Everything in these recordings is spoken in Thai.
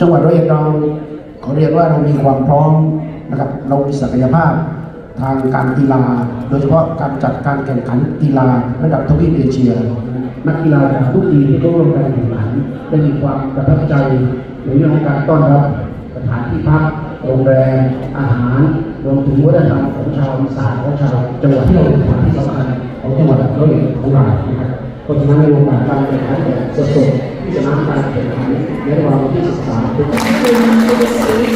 จังหวัดร้อยเอ็ดเราขอเรียนว่าเรามีความพร้อมนะครับ เรามีศักยภาพทางการกีฬา โดยเฉพาะการจัดการแข่งขันกีฬาระดับทวีปเอเชีย นักกีฬาจากทุกทีมที่เข้าร่วมการแข่งขันได้มีความประทับใจในเรื่องของการต้อนรับสถานที่พักโรงแรมอาหารรวมถึงวัฒนธรรมของชาวอีสานของชาวจังหวัดที่เราเป็นสถานที่สำคัญของจังหวัดร้อยเอ็ดของเรานะครับ เพราะฉะนั้นในโอกาสการแข่งขันแบบสดๆที่จะนำการแข่งขันในวันที่ 13พฤษภาคม to the stage,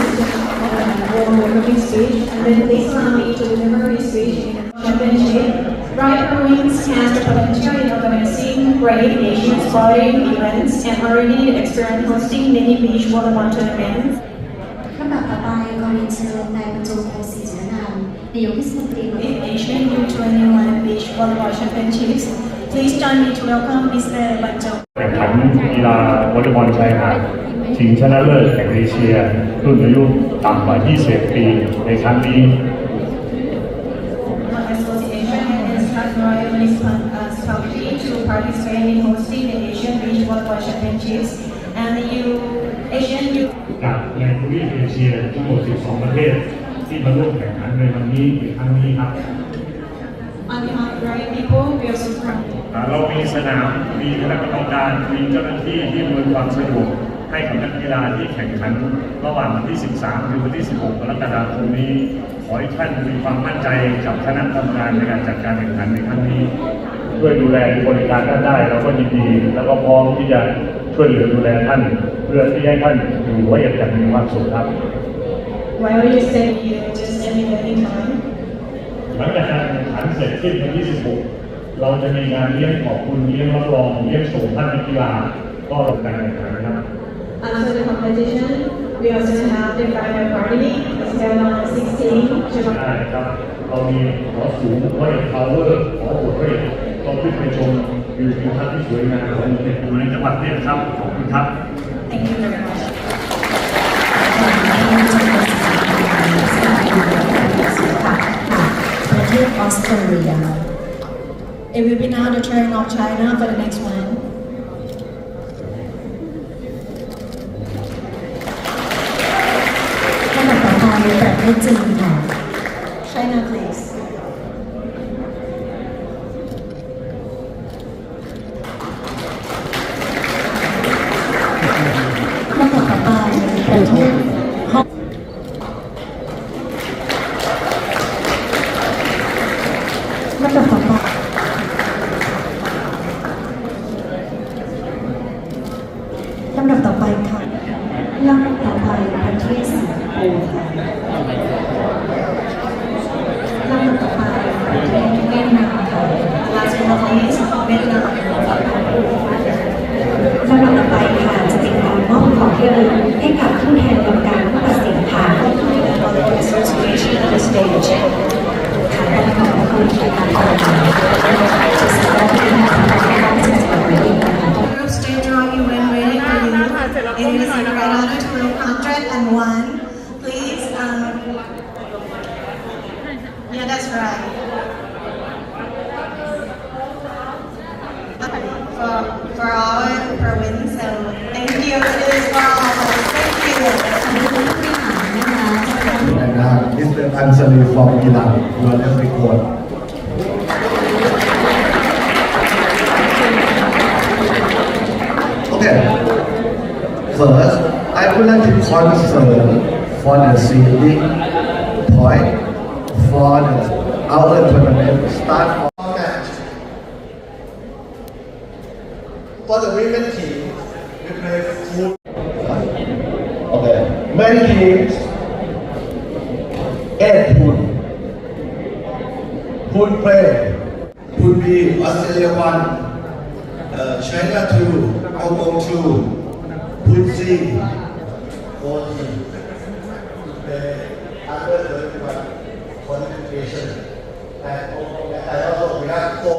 uh, warm welcoming speech, and then please allow me to deliver a speech in the championship. Riot Wings has the potential in organizing great Asian sporting events and already experienced hosting many beach volleyball tournaments. ลำดับต่อไปขอเรียนเชิญนายบรรจงพงศรีจิรนันท์นายกเทศมนตรีเมือง In Asian U21 Beach Volleyball Championships, please join me to welcome Mr. Banjong. แข่งขันกีฬาวอลเลย์บอลชายหาดชิงชนะเลิศแห่งเอเชีย รุ่นอายุต่ำกว่า 20 ปีในครั้งนี้ Association is Royal Municipality to participate in hosting the Asian Beach Volleyball Championships and the U Asian U กับในทวีปเอเชียทั้งหมด 12 ประเทศที่มาร่วมแข่งขันในวันนี้ในครั้งนี้ครับ On behalf of Riot people, we also from อ่าเรามีสนามมีคณะกรรมการมีเจ้าหน้าที่ที่อำนวยความสะดวกให้กับนักกีฬาที่แข่งขันระหว่างวันที่ 13 ถึงวันที่ 16 กรกฎาคมนี้ ขอให้ท่านมีความมั่นใจกับคณะกรรมการในการจัดการแข่งขันในครั้งนี้ช่วยดูแลบริการท่านได้เราก็ยินดี แล้วก็พร้อมที่จะช่วยเหลือดูแลท่าน เพื่อที่ให้ท่านอยู่ไว้อย่างมีความสุขครับ while you stay here, just any any time. หลังจากการแข่งขันเสร็จสิ้นวันที่ 16 เราจะมีงานเลี้ยงขอบคุณเลี้ยงรับรองเลี้ยงส่งท่านนักกีฬาก็ลงการแข่งขันนะครับ After the competition, we also have the final party held on 16 July. ได้ครับเรามีหอสูงร้อยพาวเวอร์หอโหดร้อยก็ขึ้นไปชมวิวทิวทัศน์ที่สวยงามของเด็กอยู่ในจังหวัดเนี่ยครับขอบคุณครับ Thank you very much. Korea. It will be now the turn of China for the next one. China, please. ลำดับต่อไปลำดับต่อไปค่ะลำดับต่อไปประเทศสิงคโปร์ค่ะลำดับต่อไปประเทศเวียดนามค่ะ Last but not least, Vietnam. ลำดับต่อไปค่ะจะเป็นการมอบของที่ระลึกให้กับผู้แทนกรรมการผู้ตัดสินค่ะ Association on the stage. yeah, that's right. For, for all province, so thank you. It is for all of us. Thank you. ผู้บริหารนะคะจะเป็น and uh, Mr. Ansari from Iran, you are every court. Okay, first, I would like to concern for the seeding point for the our tournament start on match. For the women team, we play full. Okay, men teams eight pool. Pool play. Pool B, Australia one, uh, China two, Hong Kong two. Pool C, team. The under thirty-one qualification. 哎，哎，到时候回来做。